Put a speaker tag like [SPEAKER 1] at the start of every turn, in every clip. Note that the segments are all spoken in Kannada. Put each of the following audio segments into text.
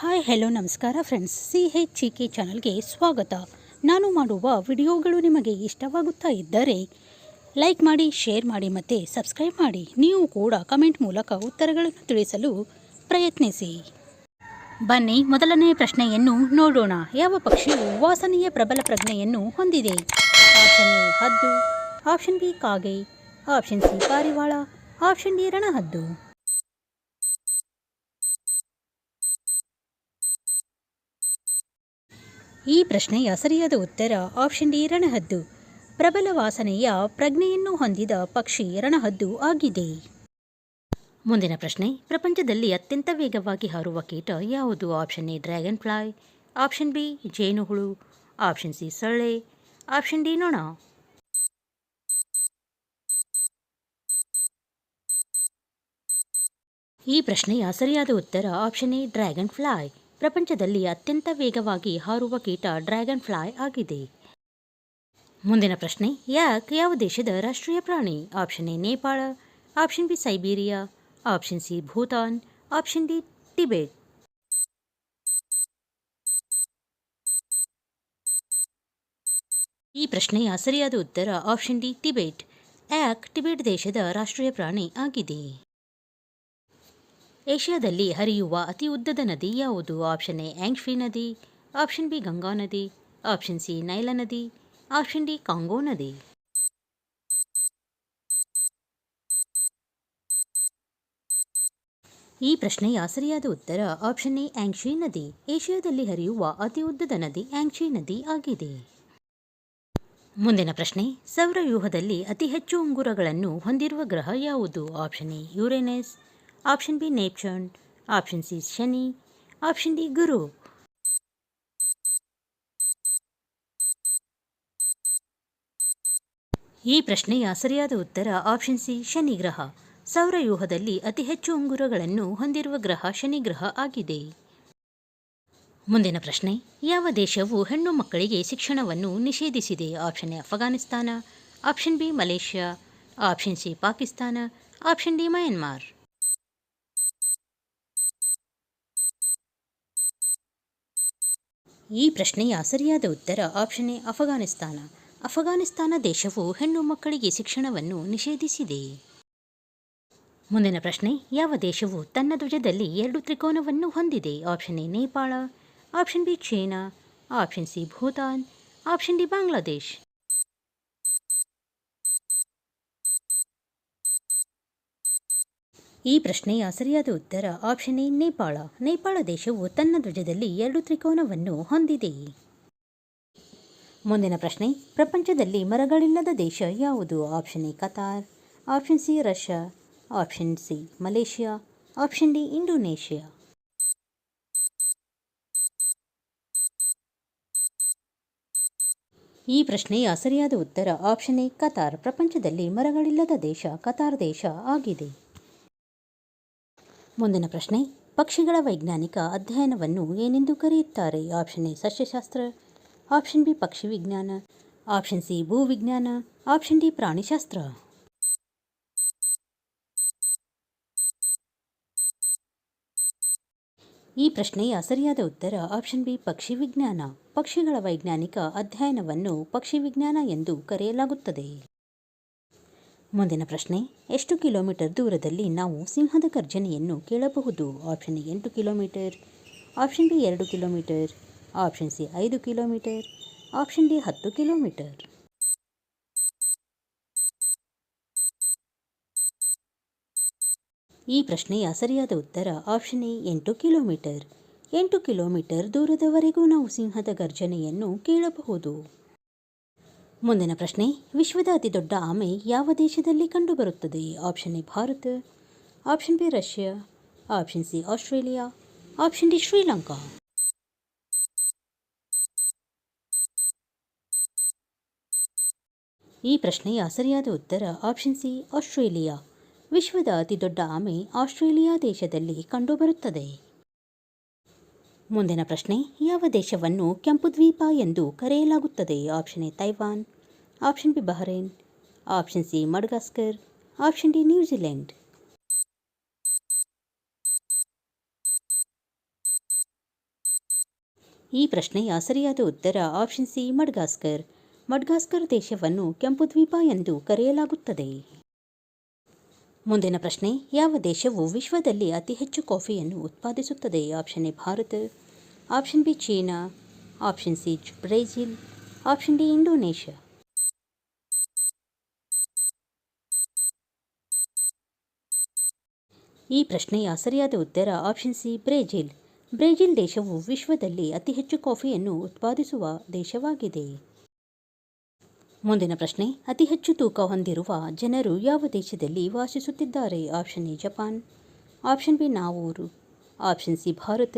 [SPEAKER 1] ಹಾಯ್, ಹೆಲೋ, ನಮಸ್ಕಾರ ಫ್ರೆಂಡ್ಸ್ ಸಿ ಹೆಚ್ ಚಿ ಕೆ ಚಾನಲ್ಗೆ ಸ್ವಾಗತ. ನಾನು ಮಾಡುವ ವಿಡಿಯೋಗಳು ನಿಮಗೆ ಇಷ್ಟವಾಗುತ್ತಾ ಇದ್ದರೆ ಲೈಕ್ ಮಾಡಿ ಶೇರ್ ಮಾಡಿ ಮತ್ತು ಸಬ್ಸ್ಕ್ರೈಬ್ ಮಾಡಿ. ನೀವು ಕೂಡ ಕಮೆಂಟ್ ಮೂಲಕ ಉತ್ತರಗಳನ್ನು ತಿಳಿಸಲು ಪ್ರಯತ್ನಿಸಿ. ಬನ್ನಿ, ಮೊದಲನೇ ಪ್ರಶ್ನೆಯನ್ನು ನೋಡೋಣ. ಯಾವ ಪಕ್ಷಿಯು ವಾಸನೆಯ ಪ್ರಬಲ ಪ್ರಜ್ಞೆಯನ್ನು ಹೊಂದಿದೆ? ಆಪ್ಷನ್ ಎ ಹದ್ದು. ಆಪ್ಷನ್ ಬಿ ಕಾಗೆ. ಆಪ್ಷನ್ ಸಿ ಪಾರಿವಾಳ. ಆಪ್ಷನ್ ಡಿ ರಣಹದ್ದು. ಈ ಪ್ರಶ್ನೆಯ ಸರಿಯಾದ ಉತ್ತರ ಆಪ್ಷನ್ ಡಿ ರಣಹದ್ದು. ಪ್ರಬಲ ವಾಸನೆಯ ಪ್ರಜ್ಞೆಯನ್ನು ಹೊಂದಿದ ಪಕ್ಷಿ ರಣಹದ್ದು ಆಗಿದೆ. ಮುಂದಿನ ಪ್ರಶ್ನೆ, ಪ್ರಪಂಚದಲ್ಲಿ ಅತ್ಯಂತ ವೇಗವಾಗಿ ಹಾರುವ ಕೀಟ ಯಾವುದು? Option A dragonfly option B, ಜೇನುಹುಳು ಆಪ್ಷನ್ ಸಿ, ಸೊಳ್ಳೆ ಆಪ್ಷನ್ ಡಿ ನೊಣ. ಈ ಪ್ರಶ್ನೆಯ ಸರಿಯಾದ ಉತ್ತರ ಆಪ್ಷನ್ ಎ ಡ್ರ್ಯಾಗನ್ ಫ್ಲೈ ಪ್ರಪಂಚದಲ್ಲಿ ಅತ್ಯಂತ ವೇಗವಾಗಿ ಹಾರುವ ಕೀಟ ಡ್ರ್ಯಾಗನ್ ಫ್ಲೈ ಆಗಿದೆ. ಮುಂದಿನ ಪ್ರಶ್ನೆ, ಯಾಕ್ ಯಾವ ದೇಶದ ರಾಷ್ಟ್ರೀಯ ಪ್ರಾಣಿ? Option A, Nepal, option B, Siberia, option C, Bhutan, option D, Tibet. ಈ ಪ್ರಶ್ನೆಯ ಸರಿಯಾದ ಉತ್ತರ option D, Tibet. Yak Tibet ದೇಶದ ರಾಷ್ಟ್ರೀಯ ಪ್ರಾಣಿ ಆಗಿದೆ? ಏಷ್ಯಾದಲ್ಲಿ ಹರಿಯುವ ಅತಿ ಉದ್ದದ ನದಿ ಯಾವುದು? ಆಪ್ಷನ್ ಎ, ಆಂಗ್ಫಿ ನದಿ, ಆಪ್ಷನ್ ಬಿ, ಗಂಗಾ ನದಿ, ಆಪ್ಷನ್ ಸಿ, ನೈಲ ನದಿ, ಆಪ್ಷನ್ ಡಿ, ಕಾಂಗೋ ನದಿ. ಈ ಪ್ರಶ್ನೆಯ ಸರಿಯಾದ ಉತ್ತರ ಆಪ್ಷನ್ ಎ ಆಂಗ್ಶಿ ನದಿ. ಏಷ್ಯಾದಲ್ಲಿ ಹರಿಯುವ ಅತಿ ಉದ್ದದ ನದಿ ಆಂಗ್ಶಿ ನದಿ ಆಗಿದೆ. ಮುಂದಿನ ಪ್ರಶ್ನೆ, ಸೌರವ್ಯೂಹದಲ್ಲಿ ಅತಿ ಹೆಚ್ಚು ಉಂಗುರಗಳನ್ನು ಹೊಂದಿರುವ ಗ್ರಹ ಯಾವುದು? Option A, Uranus option B Neptune option C Shani option D ಗುರು ಈ ಪ್ರಶ್ನೆಯ ಸರಿಯಾದ ಉತ್ತರ ಆಪ್ಷನ್ ಸಿ ಶನಿ ಗ್ರಹ. ಸೌರವ್ಯೂಹದಲ್ಲಿ ಅತಿ ಹೆಚ್ಚು ಉಂಗುರಗಳನ್ನು ಹೊಂದಿರುವ ಗ್ರಹ ಶನಿ ಗ್ರಹ ಆಗಿದೆ. ಮುಂದಿನ ಪ್ರಶ್ನೆ, ಯಾವ ದೇಶವು ಹೆಣ್ಣು ಮಕ್ಕಳಿಗೆ ಶಿಕ್ಷಣವನ್ನು ನಿಷೇಧಿಸಿದೆ? Option A Afghanistan option B Malaysia option C Pakistan option D Myanmar ಈ ಪ್ರಶ್ನೆಯ ಸರಿಯಾದ ಉತ್ತರ ಆಪ್ಷನ್ ಎ ಅಫಘಾನಿಸ್ತಾನ. ಅಫಘಾನಿಸ್ತಾನ ದೇಶವು ಹೆಣ್ಣು ಮಕ್ಕಳಿಗೆ ಶಿಕ್ಷಣವನ್ನು ನಿಷೇಧಿಸಿದೆ. ಮುಂದಿನ ಪ್ರಶ್ನೆ, ಯಾವ ದೇಶವು ತನ್ನ ಧ್ವಜದಲ್ಲಿ ಎರಡು ತ್ರಿಕೋನವನ್ನು ಹೊಂದಿದೆ? Option A Nepal option B China option C Bhutan option D Bangladesh. ಈ ಪ್ರಶ್ನೆಯ ಸರಿಯಾದ ಉತ್ತರ ಆಪ್ಷನ್ ಎ, ನೇಪಾಳ. ನೇಪಾಳ ದೇಶವು ತನ್ನ ಧ್ವಜದಲ್ಲಿ ಎರಡು ತ್ರಿಕೋನವನ್ನು ಹೊಂದಿದೆ. ಮುಂದಿನ ಪ್ರಶ್ನೆ, ಪ್ರಪಂಚದಲ್ಲಿ ಮರಗಳಿಲ್ಲದ ದೇಶ ಯಾವುದು? Option A, Qatar. Option C, Russia. Option C, Malaysia. Option D, Indonesia. ಈ ಪ್ರಶ್ನೆಯ ಸರಿಯಾದ ಉತ್ತರ ಆಪ್ಷನ್ ಎ, ಕತಾರ್. ಪ್ರಪಂಚದಲ್ಲಿ ಮರಗಳಿಲ್ಲದ ದೇಶ ಕತಾರ್ ದೇಶ ಆಗಿದೆ. ಮುಂದಿನ ಪ್ರಶ್ನೆ, ಪಕ್ಷಿಗಳ ವೈಜ್ಞಾನಿಕ ಅಧ್ಯಯನವನ್ನು ಏನೆಂದು ಕರೆಯುತ್ತಾರೆ? ಆಪ್ಷನ್ ಎ, ಸಸ್ಯಶಾಸ್ತ್ರ. ಆಪ್ಷನ್ ಬಿ, ಪಕ್ಷಿ ವಿಜ್ಞಾನ. ಆಪ್ಷನ್ ಸಿ ಭೂವಿಜ್ಞಾನ ಆಪ್ಷನ್ ಡಿ, ಪ್ರಾಣಿಶಾಸ್ತ್ರ. ಈ ಪ್ರಶ್ನೆಯ ಸರಿಯಾದ ಉತ್ತರ ಆಪ್ಷನ್ ಬಿ, ಪಕ್ಷಿ ವಿಜ್ಞಾನ. ಪಕ್ಷಿಗಳ ವೈಜ್ಞಾನಿಕ ಅಧ್ಯಯನವನ್ನು ಪಕ್ಷಿ ವಿಜ್ಞಾನ ಎಂದು ಕರೆಯಲಾಗುತ್ತದೆ. ಮುಂದಿನ ಪ್ರಶ್ನೆ, ಎಷ್ಟು ಕಿಲೋಮೀಟರ್ ದೂರದಲ್ಲಿ ನಾವು ಸಿಂಹದ ಗರ್ಜನೆಯನ್ನು ಕೇಳಬಹುದು? ಆಪ್ಷನ್ ಎ ಎಂಟು ಕಿಲೋಮೀಟರ್, ಆಪ್ಷನ್ ಬಿ ಎರಡು ಕಿಲೋಮೀಟರ್, ಆಪ್ಷನ್ ಸಿ ಐದು ಕಿಲೋಮೀಟರ್, ಆಪ್ಷನ್ ಡಿ ಹತ್ತು ಕಿಲೋಮೀಟರ್. ಈ ಪ್ರಶ್ನೆಯ ಸರಿಯಾದ ಉತ್ತರ ಆಪ್ಷನ್ ಎ ಎಂಟು ಕಿಲೋಮೀಟರ್. ಎಂಟು ಕಿಲೋಮೀಟರ್ ದೂರದವರೆಗೂ ನಾವು ಸಿಂಹದ ಗರ್ಜನೆಯನ್ನು ಕೇಳಬಹುದು. ಮುಂದಿನ ಪ್ರಶ್ನೆ, ವಿಶ್ವದ ಅತಿದೊಡ್ಡ ಆಮೆ ಯಾವ ದೇಶದಲ್ಲಿ ಕಂಡುಬರುತ್ತದೆ? Option A, Bharat. Option B, Russia. Option C, Australia. Option D, Sri Lanka. ಈ ಪ್ರಶ್ನೆಯ ಸರಿಯಾದ ಉತ್ತರ ಆಪ್ಷನ್ ಸಿ, ಆಸ್ಟ್ರೇಲಿಯಾ. ವಿಶ್ವದ ಅತಿದೊಡ್ಡ ಆಮೆ ಆಸ್ಟ್ರೇಲಿಯಾ ದೇಶದಲ್ಲಿ ಕಂಡುಬರುತ್ತದೆ. ಮುಂದಿನ ಪ್ರಶ್ನೆ, ಯಾವ ದೇಶವನ್ನು ಕೆಂಪು ದ್ವೀಪ ಎಂದು ಕರೆಯಲಾಗುತ್ತದೆ? Option A, Taiwan. Option B, Bahrain. Option C, Madagascar. Option D, New Zealand. ಈ ಪ್ರಶ್ನೆಯ ಸರಿಯಾದ ಉತ್ತರ ಆಪ್ಷನ್ ಸಿ, ಮಡ್ಗಾಸ್ಕರ್. ಮಡ್ಗಾಸ್ಕರ್ ದೇಶವನ್ನು ಕೆಂಪು ದ್ವೀಪ ಎಂದು ಕರೆಯಲಾಗುತ್ತದೆ. ಮುಂದಿನ ಪ್ರಶ್ನೆ, ಯಾವ ದೇಶವು ವಿಶ್ವದಲ್ಲಿ ಅತಿ ಹೆಚ್ಚು ಕಾಫಿಯನ್ನು ಉತ್ಪಾದಿಸುತ್ತದೆ? Option A, Bharat. Option B, China. Option C Brazil. Option D, Indonesia. ಈ ಪ್ರಶ್ನೆಯ ಸರಿಯಾದ ಉತ್ತರ ಆಪ್ಷನ್ ಸಿ, ಬ್ರೆಜಿಲ್. ಬ್ರೆಜಿಲ್ ದೇಶವು ವಿಶ್ವದಲ್ಲಿ ಅತಿ ಹೆಚ್ಚು ಕಾಫಿಯನ್ನು ಉತ್ಪಾದಿಸುವ ದೇಶವಾಗಿದೆ. ಮುಂದಿನ ಪ್ರಶ್ನೆ, ಅತಿ ಹೆಚ್ಚು ತೂಕ ಹೊಂದಿರುವ ಜನರು ಯಾವ ದೇಶದಲ್ಲಿ ವಾಸಿಸುತ್ತಿದ್ದಾರೆ? Option A, Japan. Option B, Nauru. Option C, Bharat.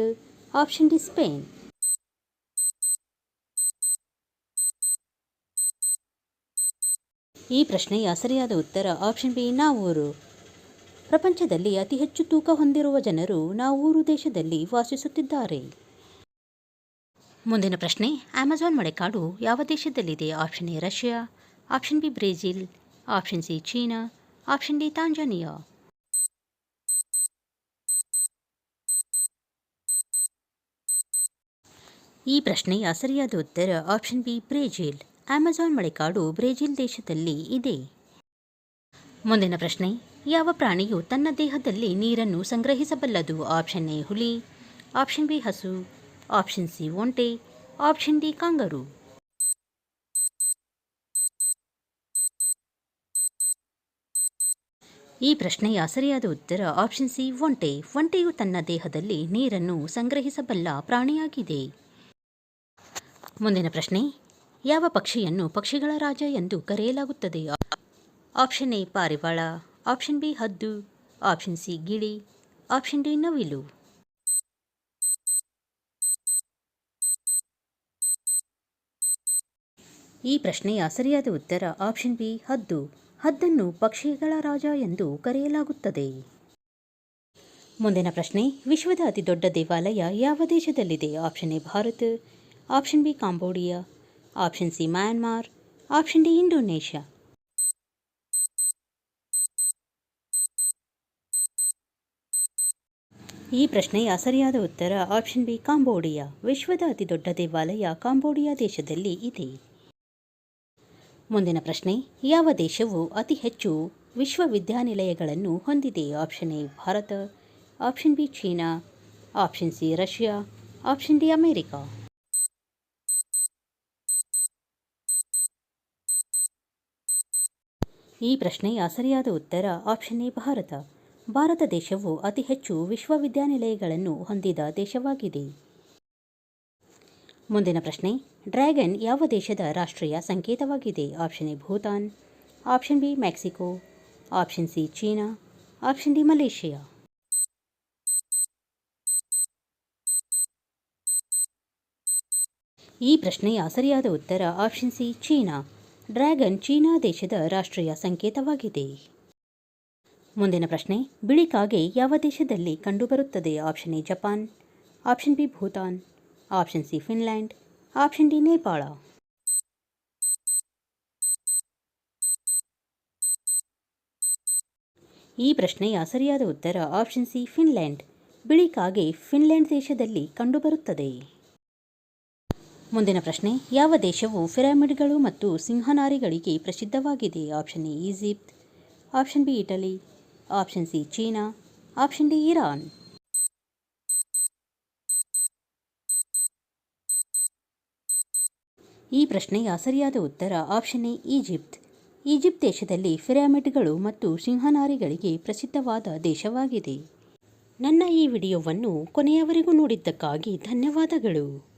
[SPEAKER 1] Option D, Spain. ಈ ಪ್ರಶ್ನೆಯ ಸರಿಯಾದ ಉತ್ತರ ಆಪ್ಷನ್ ಬಿ, ನಾವೂರು. ಪ್ರಪಂಚದಲ್ಲಿ ಅತಿ ಹೆಚ್ಚು ತೂಕ ಹೊಂದಿರುವ ಜನರು ನಾವೂರು ದೇಶದಲ್ಲಿ ವಾಸಿಸುತ್ತಿದ್ದಾರೆ. ಮುಂದಿನ ಪ್ರಶ್ನೆ. ಅಮೆಜಾನ್ ಮಳೆಕಾಡು ಯಾವ ದೇಶದಲ್ಲಿದೆ? Option A Russia option B Brazil option C China option D Tanzania. ಈ ಪ್ರಶ್ನೆಯ ಸರಿಯಾದ ಉತ್ತರ ಆಪ್ಷನ್ ಬಿ ಬ್ರೆಜಿಲ್. ಅಮೆಜಾನ್ ಮಳೆಕಾಡು ಬ್ರೆಜಿಲ್ ದೇಶದಲ್ಲಿ ಇದೆ. ಮುಂದಿನ ಪ್ರಶ್ನೆ. ಯಾವ ಪ್ರಾಣಿಯು ತನ್ನ ದೇಹದಲ್ಲಿ ನೀರನ್ನು ಸಂಗ್ರಹಿಸಬಲ್ಲದು? ಆಪ್ಷನ್ ಎ ಹುಲಿ ಆಪ್ಷನ್ ಬಿ ಹಸು ಆಪ್ಷನ್ ಸಿ ಒಂಟೆ ಆಪ್ಷನ್ ಡಿ ಕಾಂಗರು ಈ ಪ್ರಶ್ನೆಯ ಸರಿಯಾದ ಉತ್ತರ ಆಪ್ಷನ್ ಸಿ ಒಂಟೆ ಒಂಟೆಯು ತನ್ನ ದೇಹದಲ್ಲಿ ನೀರನ್ನು ಸಂಗ್ರಹಿಸಬಲ್ಲ ಪ್ರಾಣಿಯಾಗಿದೆ. ಮುಂದಿನ ಪ್ರಶ್ನೆ, ಯಾವ ಪಕ್ಷಿಯನ್ನು ಪಕ್ಷಿಗಳ ರಾಜ ಎಂದು ಕರೆಯಲಾಗುತ್ತದೆ? ಆಪ್ಷನ್ ಎ ಪಾರಿವಾಳ. ಆಪ್ಷನ್ ಬಿ ಹದ್ದು. ಆಪ್ಷನ್ ಸಿ ಗಿಳಿ. ಆಪ್ಷನ್ ಡಿ ನವಿಲು. ಈ ಪ್ರಶ್ನೆಯ ಸರಿಯಾದ ಉತ್ತರ ಆಪ್ಷನ್ ಬಿ ಹದ್ದು. ಹದ್ದನ್ನು ಪಕ್ಷಿಗಳ ರಾಜ ಎಂದು ಕರೆಯಲಾಗುತ್ತದೆ. ಮುಂದಿನ ಪ್ರಶ್ನೆ, ವಿಶ್ವದ ಅತಿದೊಡ್ಡ ದೇವಾಲಯ ಯಾವ ದೇಶದಲ್ಲಿದೆ? Option A Bharat. Option B Cambodia. Option C Myanmar. Option D Indonesia. ಈ ಪ್ರಶ್ನೆಯ ಸರಿಯಾದ ಉತ್ತರ ಆಪ್ಷನ್ ಬಿ ಕಾಂಬೋಡಿಯಾ. ವಿಶ್ವದ ಅತಿದೊಡ್ಡ ದೇವಾಲಯ ಕಾಂಬೋಡಿಯಾ ದೇಶದಲ್ಲಿ ಇದೆ. ಮುಂದಿನ ಪ್ರಶ್ನೆ, ಯಾವ ದೇಶವು ಅತಿ ಹೆಚ್ಚು ವಿಶ್ವವಿದ್ಯಾನಿಲಯಗಳನ್ನು ಹೊಂದಿದೆ? Option A, Bharat, option B, China, option C, Russia, option D, America. ಈ ಪ್ರಶ್ನೆಯ ಸರಿಯಾದ ಉತ್ತರ ಆಪ್ಷನ್ ಎ, ಭಾರತ. ಭಾರತ ದೇಶವು ಅತಿ ಹೆಚ್ಚು ವಿಶ್ವವಿದ್ಯಾನಿಲಯಗಳನ್ನು ಹೊಂದಿದ ದೇಶವಾಗಿದೆ. ಮುಂದಿನ ಪ್ರಶ್ನೆ. ಡ್ರ್ಯಾಗನ್ ಯಾವ ದೇಶದ ರಾಷ್ಟ್ರೀಯ ಸಂಕೇತವಾಗಿದೆ? Option A Bhutan, option B Mexico, option C China, option D Malaysia. ಈ ಪ್ರಶ್ನೆಯ ಸರಿಯಾದ ಉತ್ತರ option C China. Dragon China ದೇಶದ ರಾಷ್ಟ್ರೀಯ ಸಂಕೇತವಾಗಿದೆ. ಮುಂದಿನ ಪ್ರಶ್ನೆ. ಬಿಳಿ ಕಾಗೆ ಯಾವ ದೇಶದಲ್ಲಿ ಕಂಡುಬರುತ್ತದೆ? Option A Japan, option B Bhutan option C Finland option D Nepal ಈ ಪ್ರಶ್ನೆಯ ಸರಿಯಾದ ಉತ್ತರ ಆಪ್ಷನ್ ಸಿ ಫಿನ್ಲ್ಯಾಂಡ್ ಬಿಳಿ ಕಾಗೆ ಫಿನ್ಲ್ಯಾಂಡ್ ದೇಶದಲ್ಲಿ ಕಂಡುಬರುತ್ತದೆ. ಮುಂದಿನ ಪ್ರಶ್ನೆ, ಯಾವ ದೇಶವು ಪಿರಾಮಿಡ್ಗಳು ಮತ್ತು ಸಿಂಹನಾರಿಗಳಿಗೆ ಪ್ರಸಿದ್ಧವಾಗಿದೆ? Option A Egypt option B Italy option C China option D Iran ಈ ಪ್ರಶ್ನೆಯ ಸರಿಯಾದ ಉತ್ತರ ಆಪ್ಷನ್ ಎ, ಈಜಿಪ್ಟ್. ಈಜಿಪ್ಟ್ ದೇಶದಲ್ಲಿ ಪಿರಾಮಿಡ್ಗಳು ಮತ್ತು ಸಿಂಹನಾರಿಗಳಿಗೆ ಪ್ರಸಿದ್ಧವಾದ ದೇಶವಾಗಿದೆ. ನನ್ನ ಈ ವಿಡಿಯೋವನ್ನು ಕೊನೆಯವರೆಗೂ ನೋಡಿದ್ದಕ್ಕಾಗಿ ಧನ್ಯವಾದಗಳು.